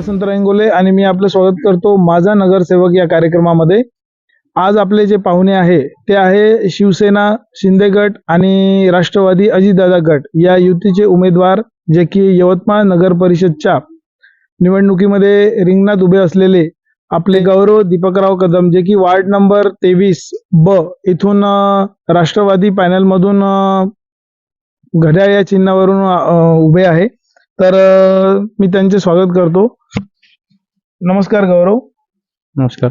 वसंत इंगोले आणि मी आपलं स्वागत करतो माझा नगरसेवक या कार्यक्रमामध्ये. आज आपले जे पाहुणे आहे ते आहे शिवसेना शिंदे गट आणि राष्ट्रवादी अजितदादा गट. या युतीचे उमेदवार जे की यवतमाळ नगर परिषदच्या निवडणुकीमध्ये रिंगणात उभे असलेले आपले गौरव दीपकराव कदम जे की वार्ड नंबर तेवीस ब इथून राष्ट्रवादी पॅनलमधून घड्याळ या चिन्हावरून उभे आहे. तर मी त्यांचे स्वागत करतो. नमस्कार गौरव. नमस्कार.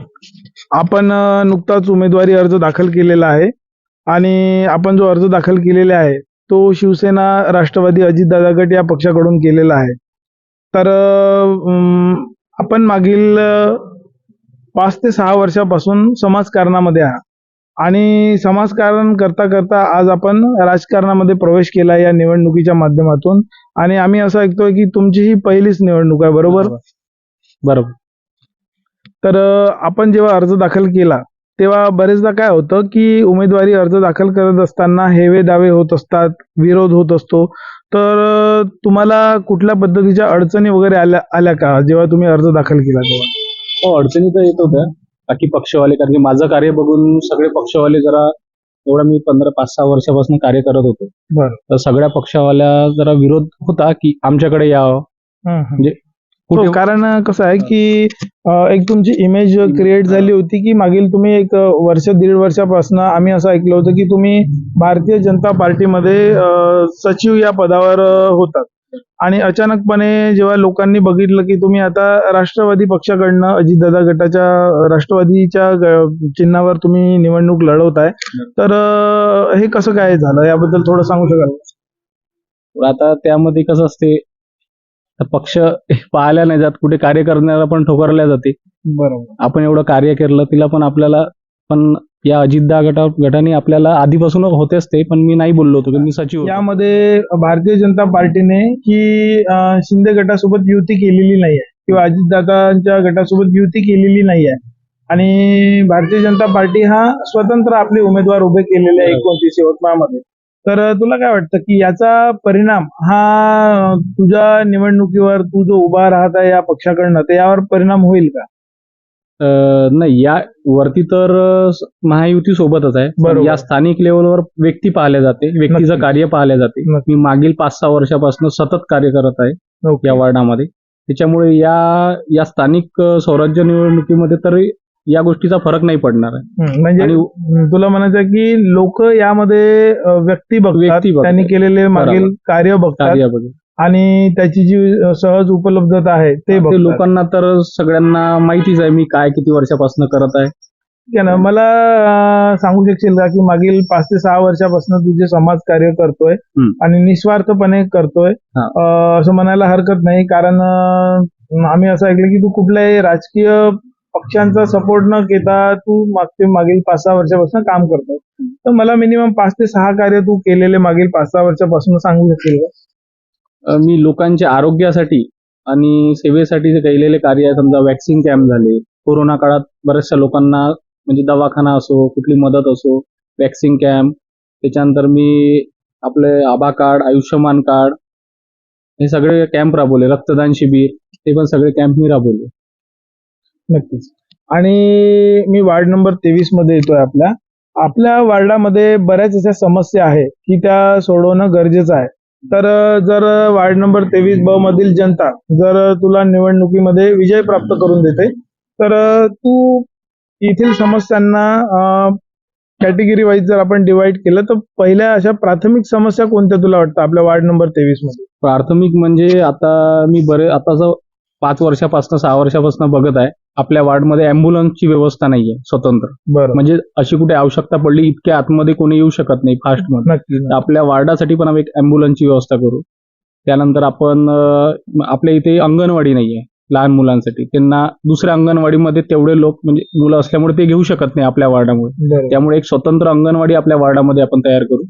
आपण नुकताच उमेदवारी अर्ज दाखल केलेला आहे आणि आपण जो अर्ज दाखल केलेला आहे तो शिवसेना राष्ट्रवादी अजितदादा गट या पक्षाकडून केलेला आहे. तर आपण मागील पाच ते सहा वर्षापासून समाजकारणामध्ये आहात. आणि समाजकारण करता करता आज आपण राजकारणामध्ये प्रवेश केला या निवडणुकीच्या माध्यमातून. आणि आम्ही असं ऐकतोय की तुमची ही पहिलीच निवडणूक आहे बरोबर? बरोबर. तर आपण जेव्हा अर्ज दाखल केला तेव्हा बरेचदा काय होतं की उमेदवारी अर्ज दाखल करत असताना हेवे दावे होत असतात विरोध होत असतो. तर तुम्हाला कुठल्या पद्धतीच्या अडचणी वगैरे आल्या आल्या का जेव्हा तुम्ही अर्ज दाखल केला तेव्हा? हो अडचणी तर येत होत्या. बाकी पक्षवाले कारण की माझं कार्य बघून सगळे पक्षवाले जरा एवढा मी पंधरा पाच सहा वर्षापासून कार्य करत होतो. बरं. तर सगळ्या पक्षवाल्या जरा विरोध होता की आमच्याकडे यावं. हो, कुठे कारण कसं आहे की अ, एक तुमची इमेज क्रिएट झाली होती की मागील तुम्ही एक अ, वर्ष दीड वर्षापासून आम्ही असं ऐकलं होतं की तुम्ही भारतीय जनता पार्टीमध्ये अ, सचिव या पदावर अ, होतात. आणि अचानकपणे जेव्हा लोकांनी बघितलं की तुम्ही आता राष्ट्रवादी पक्षाकडनं अजितदादा गटाच्या राष्ट्रवादीच्या चिन्हावर तुम्ही निवडणूक लढवताय तर हे कसं काय झालं? याबद्दल थोडं सांगू शकाल आता त्यामध्ये कसं असते पक्ष पाहायला नाही जात कुठे कार्य करण्याला पण ठोकरल्या जाते. बरोबर. आपण एवढं कार्य केलं तिला पण आपल्याला पण या अजितदा गटा गटाने आपल्याला आधीपासून होतेच ते पण मी नाही बोललो होतो की मी सचिव होतो. यामध्ये भारतीय जनता पार्टीने ही अं, शिंदे गटासोबत युती केलेली नाही आहे किंवा अजितदादांच्या गटासोबत युती केलेली नाही आहे आणि भारतीय जनता पार्टी हा स्वतंत्र आपले उमेदवार उभे केलेले आहे एकोणतीस यवतमाळमध्ये. तर तुला काय वाटतं की याचा परिणाम हा अं, तुझ्या निवडणुकीवर तू जो उभा राहत आहे या पक्षाकडनं तर यावर परिणाम होईल का? नाही या वरती तर महायुती सोबतच आहे. या स्थानिक लेवलवर व्यक्ती पाहिले जाते व्यक्तीचं. कार्य पाहिले जाते. मी मागील पाच सहा वर्षापासून सतत कार्य करत आहे या वार्डामध्ये त्याच्यामुळे या या स्थानिक स्वराज्य निवडणुकीमध्ये तर या गोष्टीचा फरक नाही पडणार आहे म्हणजे तुला म्हणायचं की लोक यामध्ये व्यक्ती बघतात. त्यांनी केलेले मागील. कार्य बघतात बघा. आणि त्याची जी सहज उपलब्धता आहे ते. लोकांना तर सगळ्यांना माहितीच आहे मी काय किती वर्षापासून करत आहे. ठीक आहे ना? मला सांगू शकशील का की मागील पाच ते सहा वर्षापासून तू जे समाज कार्य करतोय. आणि निस्वार्थपणे करतोय असं म्हणायला हरकत नाही. कारण आम्ही असं ऐकलं की तू कुठल्याही राजकीय पक्षांचा सपोर्ट न घेता तू मागचे मागील पाच सहा वर्षापासून काम करतोय. तर मला मिनिमम पाच ते सहा कार्य तू केलेले मागील पाच सहा वर्षापासून सांगू शकशील का? मी लोकांच्या आरोग्यासाठी आणि सेवेसाठी जे केलेले कार्य आहे. समजा वॅक्सिन कॅम्प झाले. कोरोना काळात बऱ्याचशा लोकांना म्हणजे दवाखाना असो कुठली मदत असो वॅक्सिन कॅम्प त्याच्यानंतर मी आपले आभा कार्ड आयुष्यमान कार्ड हे सगळे कॅम्प राबवले. रक्तदान शिबिर ते पण सगळे कॅम्प मी राबवले. नक्कीच. आणि मी वार्ड नंबर तेवीसमध्ये येतोय आपल्या. आपल्या वार्डामध्ये बऱ्याच अशा समस्या आहे की त्या सोडवणं गरजेचं आहे. तर जर वार्ड नंबर तेवीस ब मधील जनता जर तुला निवडणुकीमध्ये विजय प्राप्त करून देते तर तू येथील समस्यांना कॅटेगरी वाईज जर आपण डिवाइड केलं तर पहिल्या अशा प्राथमिक समस्या कोणत्या तुला वाटतं आपल्या वार्ड नंबर तेवीसमध्ये? प्राथमिक म्हणजे आता मी बरे आता पाच वर्षापासून सहा वर्षापासून बघत आहे. आपल्या वार्डमध्ये अँब्युलन्सची व्यवस्था नाहीये स्वतंत्र. बरं. म्हणजे अशी कुठे आवश्यकता पडली इतक्या आतमध्ये कोणी येऊ शकत नाही फास्टमध्ये. नक्की तर आपल्या वार्डासाठी पण आम्ही एक अँब्युलन्सची व्यवस्था करू. त्यानंतर आपण अं, आपल्या इथे अंगणवाडी नाहीये लहान मुलांसाठी. त्यांना दुसऱ्या अंगणवाडीमध्ये तेवढे लोक म्हणजे मुलं असल्यामुळे ते घेऊ शकत नाही आपल्या वार्डामुळे. बरं. त्यामुळे एक स्वतंत्र अंगणवाडी आपल्या वार्डामध्ये आपण तयार करू.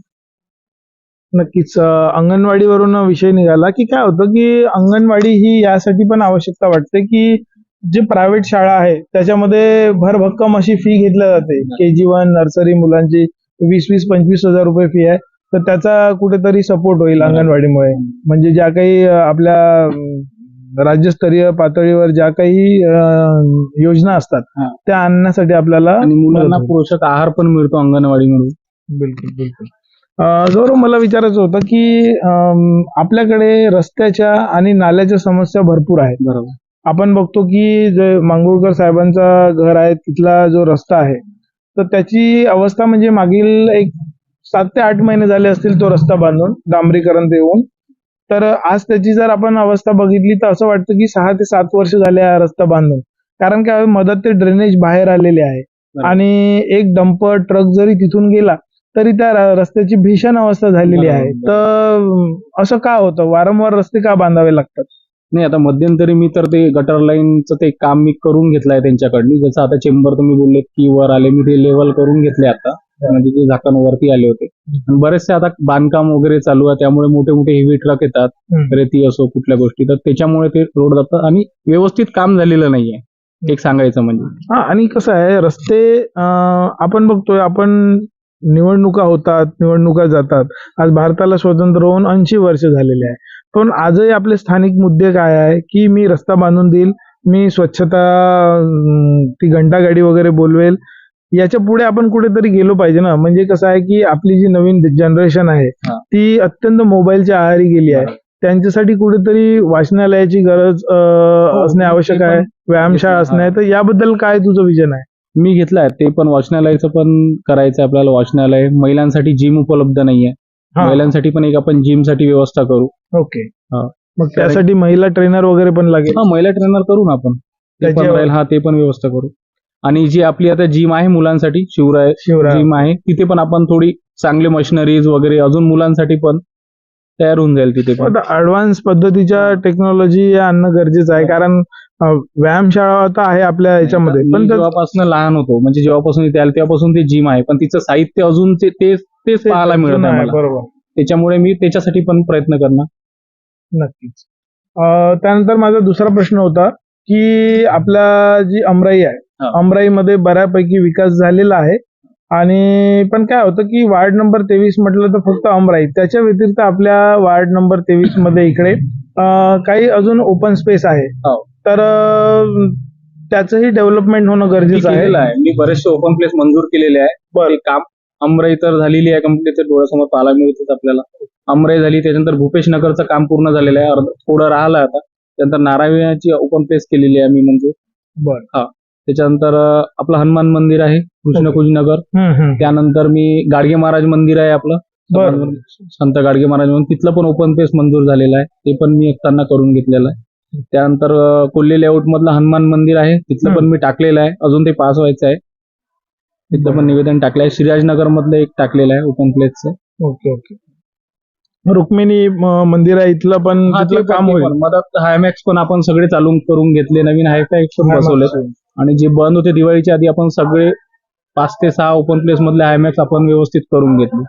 नक्कीच अं, अंगणवाडीवरून विषय निघाला की काय होतं की अंगणवाडी ही यासाठी पण आवश्यकता वाटते की जे प्रायव्हेट शाळा आहे त्याच्यामध्ये भरभक्कम अशी फी घेतली जाते. के जी वन नर्सरी मुलांची वीस वीस पंचवीस हजार रुपये फी आहे. तर त्याचा कुठेतरी सपोर्ट होईल अंगणवाडीमुळे. म्हणजे ज्या काही आपल्या राज्यस्तरीय पातळीवर ज्या काही योजना असतात. त्या आणण्यासाठी आपल्याला मुलांना. पोषक आहार पण मिळतो अंगणवाडीमधून बिलकुल बिलकुल. गौरव मला विचारायचं होतं की आपल्याकडे रस्त्याच्या आणि नाल्याच्या समस्या भरपूर आहेत. बरोबर. आपण बघतो की जे मांगुळकर साहेबांचा घर आहे तिथला जो रस्ता आहे तर त्याची अवस्था म्हणजे मागील एक सात ते आठ महिने झाले असतील तो रस्ता बांधून डांबरीकरण देऊन. तर आज त्याची जर आपण अवस्था बघितली तर असं वाटतं की सहा ते सात वर्ष झाले हा रस्ता बांधून. कारण काय मदत ते ड्रेनेज बाहेर आलेले आहे. आणि एक डंपर ट्रक जरी तिथून गेला तरी त्या रस्त्याची भीषण अवस्था झालेली आहे. तर असं का होतं? वारंवार रस्ते का बांधावे लागतात? नाही आता मध्यंतरी मी तर ते गटर लाईनचं ते काम मी करून घेतलंय त्यांच्याकडनी. जसं आता चेंबर तुम्ही बोलले की वर आले मी ते लेवल करून घेतले आता. म्हणजे ते झाकण वरती आले होते. आणि बरेचसे आता बांधकाम वगैरे चालू आहे त्यामुळे मोठे मोठे हेवी ट्रक येतात. रेती असो कुठल्या गोष्टी तर त्याच्यामुळे ते रोड जातात. आणि व्यवस्थित काम झालेलं नाहीये. एक सांगायचं म्हणजे. हा आणि कसं आहे रस्ते आपण बघतोय आपण निवडणुका होतात निवडणुका जातात. आज भारताला स्वतंत्र होऊन ऐंशी वर्ष झालेले आहे. पण आजही आपले स्थानिक मुद्दे काय आहे की मी रस्ता बांधून देईल मी स्वच्छता ती घंटा गाडी वगैरे बोलवेल याच्यापुढे आपण कुठेतरी गेलो पाहिजे ना म्हणजे कसं आहे की आपली जी नवीन जनरेशन आहे. ती अत्यंत मोबाईलच्या आहारी गेली आहे त्यांच्यासाठी कुठेतरी वाचनालयाची गरज हो, असणे आवश्यक आहे व्यायामशाळा. असणे तर याबद्दल काय तुझं विजन आहे मी घेतलाय ते पण वाचनालयाचं पण करायचं आहे आपल्याला वाचनालय महिलांसाठी जिम उपलब्ध नाहीये. महिलांसाठी पण एक आपण जिमसाठी व्यवस्था करू. ओके. हा. मग त्यासाठी महिला ट्रेनर वगैरे पण लागेल. हा महिला ट्रेनर करू ना आपण. ते पण त्याच्यावर- राहील. हा ते पण व्यवस्था करू. आणि जी आपली आता जिम आहे मुलांसाठी शिवराय शिवराय जिम आहे तिथे पण आपण थोडी चांगले मशिनरीज वगैरे अजून मुलांसाठी पण तयार होऊन जाईल तिथे पण. ऍडव्हान्स पद्धतीच्या टेक्नॉलॉजी आणणं गरजेचं आहे. कारण अं, व्यायामशाळा आता आहे आपल्या याच्यामध्ये. पण त्या- जेव्हापासून लहान होतो म्हणजे जेव्हापासून इथे आलो तेव्हापासून ते जिम आहे. पण तिचं साहित्य अजून ते तेच तेच पाहायला मिळत मला बरोबर. त्याच्यामुळे मी त्याच्यासाठी पण प्रयत्न करणार. नक्कीच. अं, त्यानंतर माझा दुसरा प्रश्न होता की आपला जी अमराई आहे हा. अमराईमध्ये बऱ्यापैकी विकास झालेला आहे. आणि पण काय होतं की वार्ड नंबर तेवीस म्हटलं तर फक्त अमराई. त्याच्या व्यतिरिक्त आपल्या वार्ड नंबर तेवीसमध्ये इकडे अं, काही अजून ओपन स्पेस आहे. हो. तर अं, त्याचंही डेव्हलपमेंट होणं मी गरजेचं केलेलं आहे. आहे मी बरेचसे ओपन प्लेस मंजूर केलेले आहे. ते काम अमराई तर झालेली आहे कंप्लीट ते डोळ्यासमोर पाहायला मिळतच आपल्याला. अमराई झाली त्याच्यानंतर भूपेश नगरचं काम पूर्ण झालेलं आहे. अर्ध थोडं राहिलं आता. त्यानंतर नारायणाची ओपन प्लेस केलेली आहे मी म्हणजे. बरं. त्याच्यानंतर अं, आपलं हनुमान मंदिर आहे कृष्णकुंज नगर. हम्म, हम्म. त्यानंतर मी गाडगे महाराज मंदिर आहे आपलं. संत गाडगे महाराज म्हणून. तिथलं पण ओपन स्पेस मंजूर झालेलं आहे. ते पण मी असताना करून घेतलेलं आहे. त्यानंतर कोल्हे लेआउट मधलं हनुमान मंदिर आहे. तिथलं पण मी टाकलेलं आहे. अजून ते पास व्हायचं आहे. तिथलं पण निवेदन टाकलं आहे शिराजनगर मधलं एक टाकलेलं आहे ओपन प्लेसचं ओके ओके. रुक्मिणी म- मंदिर आहे इथलं पण तिथलं काम होईल. मदत हायमॅक्स पण आपण सगळे चालू करून घेतले. नवीन हायफॅक्स पण बसवले आणि जे बंद होते दिवाळीच्या आधी आपण सगळे पाच ते सहा ओपन प्लेस मधले हायमॅक्स आपण व्यवस्थित करून घेतले.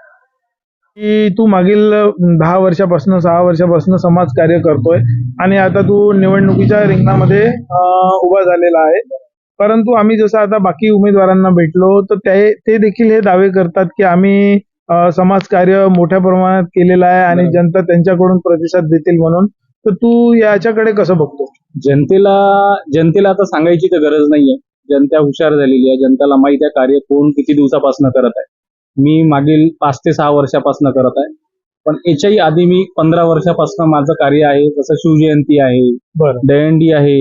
की तू मागील अं, दहा वर्षापासून सहा वर्षापासून समाज कार्य करतोय. आणि आता तू निवडणुकीच्या रिंगणामध्ये अं, उभा झालेला आहे. परंतु आम्ही जसं आता बाकी उमेदवारांना भेटलो तर ते ते देखील हे दावे करतात की आम्ही अं, समाज कार्य मोठ्या प्रमाणात केलेलं आहे आणि. जनता त्यांच्याकडून प्रतिसाद देतील म्हणून. तर तू याच्याकडे कसं बघतो? जनतेला जनतेला आता सांगायची तर गरज नाहीये. जनता हुशार झालेली आहे. जनतेला माहिती आहे कार्य कोण किती दिवसापासून करत आहे. मी मागील पाच ते सहा वर्षापासून करत आहे. पण याच्याही आधी मी पंधरा वर्षापासून माझं कार्य आहे. जसं शिवजयंती आहे दहंडी आहे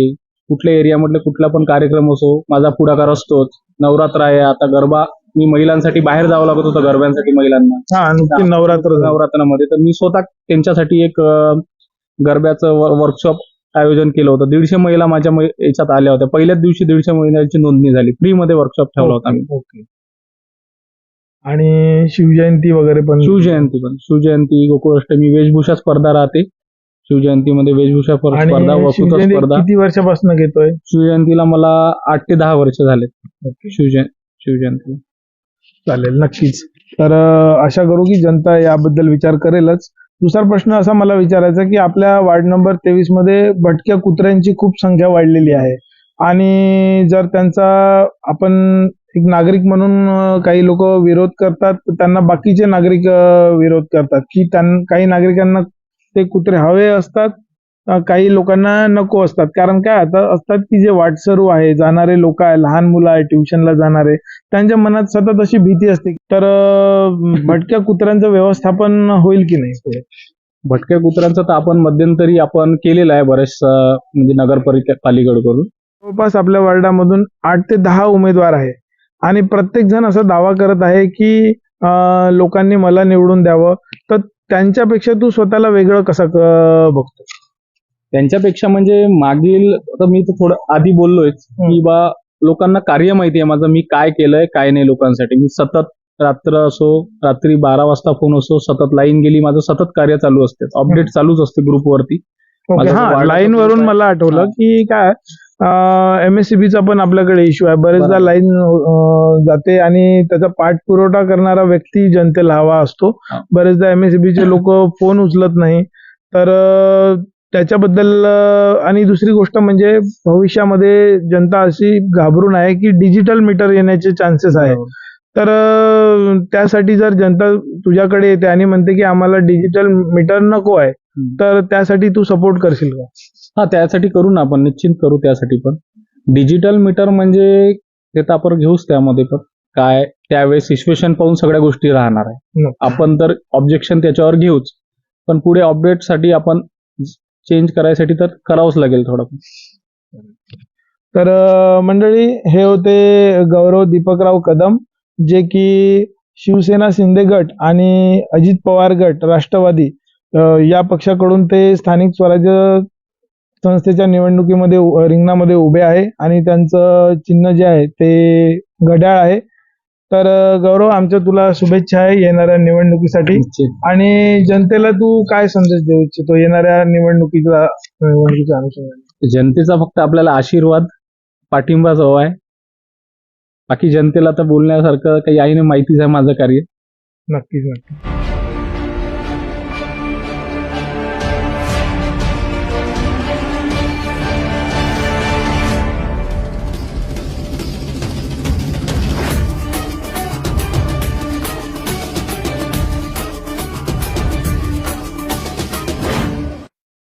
कुठल्या एरियामधले कुठला पण कार्यक्रम असो माझा पुढाकार असतोच. नवरात्र आहे आता गरबा मी महिलांसाठी बाहेर जावं लागत होतं गरब्यांसाठी महिलांना. हा नुकती नवरात्र. नवरात्रामध्ये. तर मी स्वतः त्यांच्यासाठी एक अं, गरब्याचं वर्कशॉप आयोजन केलं होतं. दीडशे महिला माझ्या मै- याच्यात आल्या होत्या. पहिल्याच दिवशी दीडशे महिलांची नोंदणी झाली. फ्री मध्ये वर्कशॉप ठेवला होता मी. ओके. आणि शिवजयंती वगैरे पण शिवजयंती पण. शिवजयंती गोकुळाष्टमी वेशभूषा स्पर्धा राहते. शिवजयंतीमध्ये वेशभूषा आणि स्पर्धा वक्तृत्व शिवजयंती स्पर्धा किती वर्षापासून घेतोय? शिवजयंतीला मला आठ ते दहा वर्ष झाले शिवजय शिवजयंतीला. चालेल नक्कीच. तर अं, आशा करू की जनता याबद्दल विचार करेलच. दुसरा प्रश्न असा मला विचारायचा की आपल्या वार्ड नंबर तेवीसमध्ये भटक्या कुत्र्यांची खूप संख्या वाढलेली आहे. आणि जर त्यांचा आपण एक नागरिक म्हणून अं, काही लोक विरोध करतात त्यांना बाकीचे नागरिक अं, विरोध करतात. की त्यां काही नागरिकांना ते कुत्रे हवे असतात काही लोकांना नको असतात. कारण काय आता असतात की जे वाटसरू आहे जाणारे लोक आहे लहान मुलं आहे ट्युशनला जाणारे त्यांच्या मनात सतत अशी भीती असते तर भटक्या कुत्र्यांचं व्यवस्थापन होईल की नाही? भटक्या कुत्र्यांचं तर आपण मध्यंतरी आपण केलेलं आहे बऱ्याचशा म्हणजे नगरपालिकेकडून. जवळपास आपल्या वार्डामधून आठ ते दहा उमेदवार आहे. आणि प्रत्येक जण असा दावा करत आहे की लोकांनी मला निवडून द्यावं. तर त्यांच्यापेक्षा तू स्वतःला वेगळं कसं बघतो? त्यांच्यापेक्षा म्हणजे मागील आता मी तर थोडं आधी बोललोय की बा लोकांना कार्य माहिती आहे माझं मी काय केलंय काय नाही लोकांसाठी. मी सतत रात्र असो रात्री बारा वाजता फोन असो सतत लाईन गेली माझं सतत कार्य चालू असते. अपडेट चालूच असते ग्रुपवरती हा लाईन वरून. मला आठवलं. की काय एमएससीबीचा पण आपल्याकडे इश्यू आहे बरेचदा. लाईन जाते आणि त्याचा पाठपुरवठा करणारा व्यक्ती जनतेला हवा असतो. बरेचदा एमएससीबीचे लोक फोन उचलत नाही तर त्याच्याबद्दल आणि दुसरी गोष्ट म्हणजे भविष्यामध्ये जनता अशी घाबरून आहे की डिजिटल मीटर येण्याचे चान्सेस आहे तर त्यासाठी जर जनता तुझ्याकडे येते आणि म्हणते की आम्हाला डिजिटल मीटर नको आहे. तर त्यासाठी तू सपोर्ट करशील का? हा त्यासाठी करू ना आपण निश्चित करू त्यासाठी पण. डिजिटल मीटर म्हणजे ते तर आपण घेऊच त्यामध्ये पण. काय त्यावेळेस सिच्युएशन पाहून सगळ्या गोष्टी राहणार आहे. आपण तर ऑब्जेक्शन त्याच्यावर घेऊच. पण पुढे अपडेटसाठी आपण चेंज करायसाठी तर करावंच लागेल थोडं तर मंडळी हे होते गौरव दीपकराव कदम जे की शिवसेना शिंदे गट आणि अजित पवार गट राष्ट्रवादी या पक्षाकडून ते स्थानिक स्वराज्य संस्थेच्या निवडणुकीमध्ये रिंगणामध्ये उभे आहे आणि त्यांचं चिन्ह जे आहे ते घड्याळ आहे. तर गौरव आमच्या तुला शुभेच्छा आहे येणाऱ्या निवडणुकीसाठी. आणि जनतेला तू काय संदेश देऊ इच्छितो येणाऱ्या निवडणुकीचा निवडणुकीच्या अनुषंगाने? जनतेचा फक्त आपल्याला आशीर्वाद पाठिंबाच हवा आहे बाकी जनतेला तर बोलण्यासारखं काही आहे नाही माहितीच आहे माझं कार्य. नक्कीच नक्की